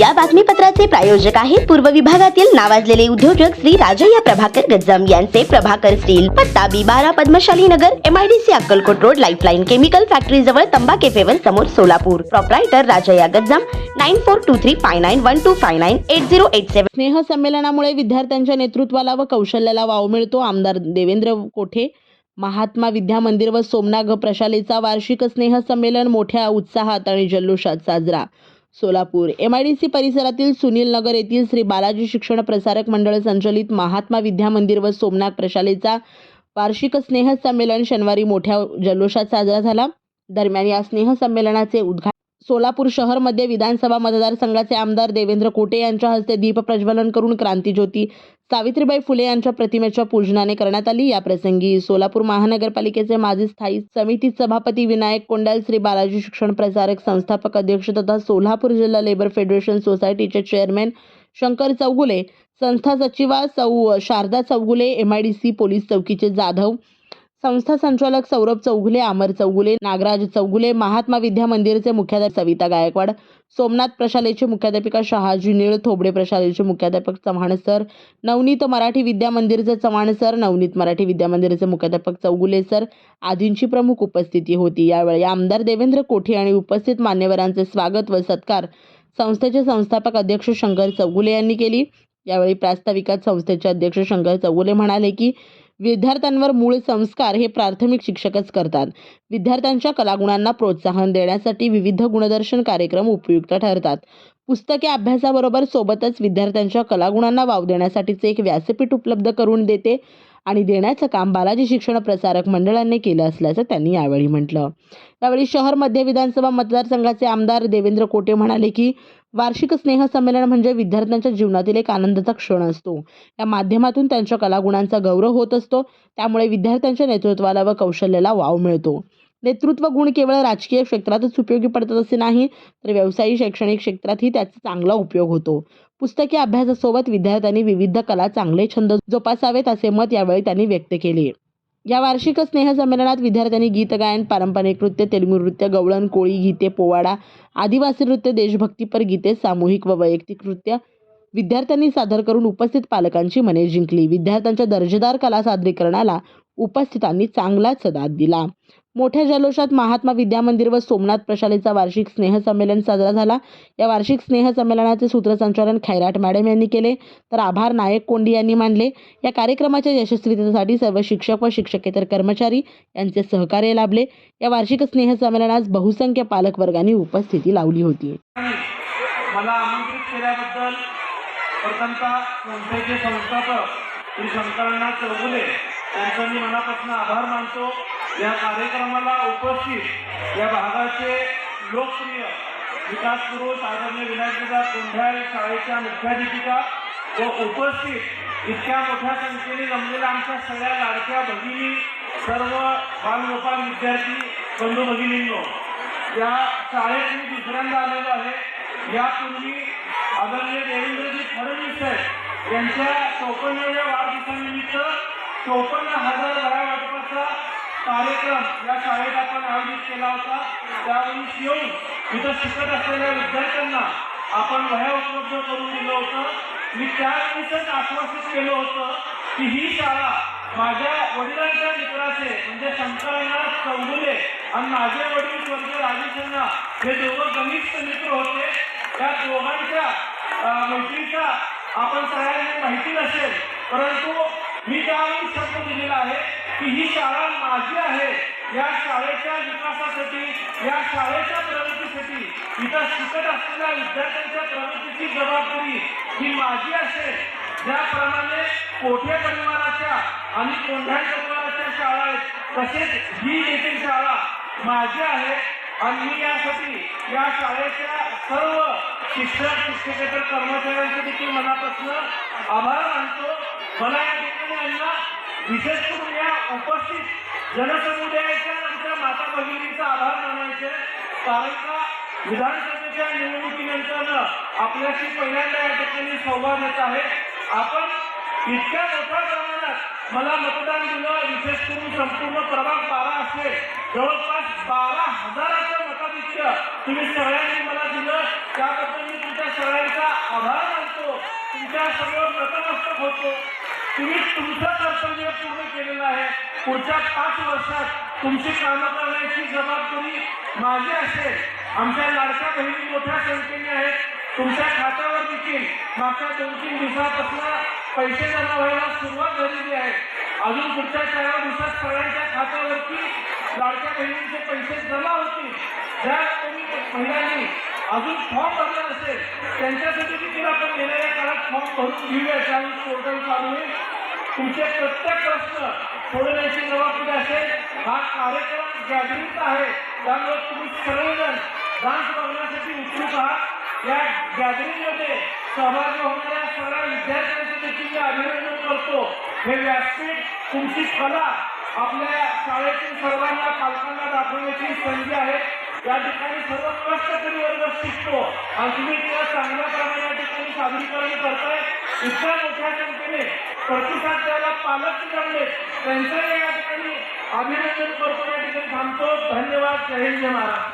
या बातमीपत्राचे प्रायोजक आहेत पूर्व विभागातील नावाजलेले उद्योजक श्री राजय्या प्रभाकर गज्जम यांचे प्रभाकर स्टील पत्ता बी बारा Padmashali Nagar MIDC Akkalkot road lifeline chemical factory जवळ तंबा केफेवर समोर Solapur. Proprietor Rajayya Gajjam nine four two three five nine one two five nine eight zero eight seven स्नेह संमेलनामुळे विद्यार्थ्यांच्या नेतृत्वाला व कौशल्याला वाव मिळतो आमदार देवेंद्र कोठे. महात्मा विद्या मंदिर व सोमनाग प्रशालेचा वार्षिक स्नेह संमेलन मोठ्या उत्साहात आणि जल्लोषात साजरा. Solapur. M I D C परिसरातील सुनील नगर येथील श्री बालाजी शिक्षण प्रसारक मंडळ संचलित महात्मा विद्या मंदिर व सोमनाथ प्रशालेचा वार्षिक स्नेह संमेलन शनिवारी मोठ्या जल्लोषात साजरा झाला. दरम्यान या स्नेह संमेलनाचे उद्घाटन सोलापूर शहरमध्ये विधानसभा मतदारसंघाचे आमदार देवेंद्र कोटे यांच्या हस्ते दीप प्रज्वलन करून क्रांतीज्योती सावित्रीबाई फुले यांच्या प्रतिमेच्या पूजनाने करण्यात आली. या प्रसंगी सोलापूर महानगरपालिकेचे माजी स्थायी समिती सभापती विनायक कोंडाल श्री बालाजी शिक्षण प्रसारक संस्थापक अध्यक्ष तथा सोलापूर जिल्हा लेबर फेडरेशन सोसायटीचे चेअरमॅन शंकर चौगुले संस्था सचिवा सौ Sharda Chougule M I D C police चौकीचे Jadhav संस्था संचालक सौरभ चौगुले अमर चौगुले नागराज चौगुले महात्मा विद्या मंदिरचे मुख्याध्यापक सविता गायकवाड सोमनाथ प्रशालेचे मुख्याध्यापिका शहाजी निळ थोबडे प्रशालेचे मुख्याध्यापक चव्हाण सर नवनीत मराठी विद्या मंदिरचे चव्हाण सर नवनीत मराठी विद्या मंदिरचे मुख्याध्यापक चौगुले सर आदींची प्रमुख उपस्थिती होती. यावेळी आमदार देवेंद्र कोठे आणि उपस्थित मान्यवरांचे स्वागत व सत्कार संस्थेचे संस्थापक अध्यक्ष शंकर चौगुले यांनी केली. यावेळी प्रास्ताविकात संस्थेचे अध्यक्ष शंकर चौगुले म्हणाले की विद्यार्थ्यांवर मूळ संस्कार हे प्राथमिक शिक्षकच करतात. विद्यार्थ्यांच्या कलागुणांना प्रोत्साहन देण्यासाठी विविध गुणदर्शन कार्यक्रम उपयुक्त ठरतात. पुस्तके अभ्यासाबरोबर सोबतच विद्यार्थ्यांच्या कलागुणांना वाव देण्यासाठीचे एक व्यासपीठ उपलब्ध करून देते. आणि देण्याचं काम बालाजी शिक्षण प्रसारक मंडळाने केलं असल्याचं त्यांनी यावेळी म्हटलं. यावेळी शहर मध्य विधानसभा मतदारसंघाचे आमदार देवेंद्र कोटे म्हणाले की वार्षिक स्नेह संमेलन म्हणजे विद्यार्थ्यांच्या जीवनातील एक आनंदाचा क्षण असतो. या माध्यमातून त्यांच्या कलागुणांचा गौरव होत असतो त्यामुळे विद्यार्थ्यांच्या नेतृत्वाला व कौशल्याला वाव मिळतो. नेतृत्व गुण केवळ राजकीय क्षेत्रातच उपयोगी पडतात असे नाही तर व्यवसायी शैक्षणिक क्षेत्रातही त्याचा चांगला उपयोग होतो. पुस्तकी अभ्यासासोबत विद्यार्थ्यांनी विविध कला चांगले छंद जोपासावेत असे मत यावेळी त्यांनी व्यक्त केले. या वार्षिक स्नेह संमेलनात विद्यार्थ्यांनी गीत गायन पारंपरिक नृत्य तेलुगू नृत्य गवळण कोळी गीते पोवाडा आदिवासी नृत्य देशभक्तीपर गीते सामूहिक व वैयक्तिक नृत्य विद्यार्थ्यांनी सादर करून उपस्थित पालकांची मने जिंकली. विद्यार्थ्यांच्या दर्जेदार कला सादरीकरणाला उपस्थितांनी चांगलाच दाद दिला. मोठ्या जल्लोषात महात्मा विद्यामंदिर व सोमनाथ प्रशालेचा वार्षिक स्नेहसंमेलन साजरा झाला. या वार्षिक स्नेहसंमेलनाचे सूत्रसंचालन खैराट मॅडम यांनी केले. तर आभार नायक कोंडी यांनी मानले. या कार्यक्रमाच्या यशस्वीतेसाठी सर्व शिक्षक व शिक्षकेतर कर्मचारी यांचे सहकार्य लाभले. या वार्षिक स्नेहसंमेलनास बहुसंख्य पालकवर्गांनी उपस्थिती लावली होती. मला आमंत्रित केल्याबद्दल प्रथमतः संस्थेचे संस्थापक श्री शंकरनाथ चौगुले यांचा मी मनापासून आभार मानतो. या कार्यक्रमाला उपस्थित या भागाचे लोकप्रिय विकास पुरुष आदरणीय विनायकदा कोंढाळ शाळेच्या मुख्याधिपिका व उपस्थित इतक्या मोठ्या संख्येने जमलेल्या आमच्या सगळ्या लाडक्या भगिनी सर्व बालगोपाल विद्यार्थी बंधू भगिनींनो या शाळेत मी दुसऱ्यांदा आलेलो आहे. यापूर्वी आदरणीय देवेंद्रजी फडणवीस साहेब यांच्या चौपन्नाव्या वाढदिवसानिमित्त चौपन्न हजार घरावाटपाचा कार्यक्रम या शाळेत आपण आयोजित केला होता. त्यावेळी येऊन इथं शिकत असलेल्या विद्यार्थ्यांना आपण वह्या उपलब्ध करून दिलं होतं. मी त्यावेळेसच आश्वासित केलं होतं की ही शाळा माझ्या वडिलांच्या मित्राचे म्हणजे शंकरांना चौगुले आणि माझे वडील स्वर्गीय राजेशांना हे दोघं घनिष्ठ मित्र होते. त्या दोघांच्या मैत्रीचा आपण सगळ्यांना माहिती नसेल परंतु मी त्यावेळी शब्द दिलेला आहे. की ही शाळा माझी आहे. या शाळेच्या विकासासाठी या शाळेच्या प्रगतीसाठी इथं शिकत असलेल्या विद्यार्थ्यांच्या प्रगतीची जबाबदारी ही माझी असेल. ज्याप्रमाणे कोठे परिवाराच्या आणि कोंढाळ परिवाराच्या शाळा आहेत तसेच ही देखील शाळा माझी आहे. आणि मी यासाठी या शाळेच्या सर्व शिक्षक शिक्षकेतर कर्मचाऱ्यांचे देखील मनापासून आभार मानतो. मला या ठिकाणी यांना विशेष करून या उपस्थित जनसमुदायाच्या आमच्या माता भगिनींचा आभार मानायचे. कारण का विधानसभेच्या निवडणुकीनंतर आपल्याशी पहिल्यांदा या ठिकाणी संवाद येत आहे. आपण इतक्या मोठ्या प्रमाणात मला मतदान दिलं. विशेष करून संपूर्ण प्रभाग बारा असते जवळपास बारा हजाराचं मताधिक्य तुम्ही सगळ्यांनी मला दिलं. त्याबद्दल मी तुमच्या सगळ्यांचा आभार मानतो. तुमच्या सगळं नतमस्तक होतो. तुम्ही तुमचं कर्तव्य पूर्ण केलेलं आहे. पुढच्या पाच वर्षात तुमची कामं करण्याची जबाबदारी माझी असेल. आमच्या लाडक्या बहिणी मोठ्या संख्येने आहेत. तुमच्या खात्यावर देखील मागच्या दोन तीन दिवसापासून पैसे जमा व्हायला सुरुवात झालेली आहे. अजून पुढच्या चार दिवसात सगळ्यांच्या खात्यावरती लाडक्या बहिणींचे पैसे जमा होतील. ज्या तुम्ही महिलांनी अजून फॉर्म भरला नसेल त्यांच्यासाठी देखील आपण येणाऱ्या काळात फॉर्म भरून घेऊया त्यावेळी पोर्टल चालू होईल तुमचे प्रत्येक प्रश्न सोडवण्याची जबाबदारी असेल. हा कार्यक्रम गॅदरिंगचा आहे. त्यामुळे तुम्ही सर्वजण डान्स बघण्यासाठी उत्सुक आहात. या गॅदरिंगमध्ये सहभागी होणाऱ्या सगळ्या विद्यार्थ्यांचं देखील मी अभिनंदन करतो. हे व्यासपीठ तुमची कला आपल्या शाळेतील सर्वांना पालकांना दाखवण्याची संधी आहे. या ठिकाणी सर्व कष्टकरी वर्ग शिकतो आणि तुम्ही तिला चांगल्या प्रमाणे या ठिकाणी सादरीकरण करताय. इतक्या मोठ्या संख्येने प्रतिसाद द्यायला पालक जमले त्यांचंही या ठिकाणी अभिनंदन करतो. या ठिकाणी थांबतो. धन्यवाद. जय हिंद महाराज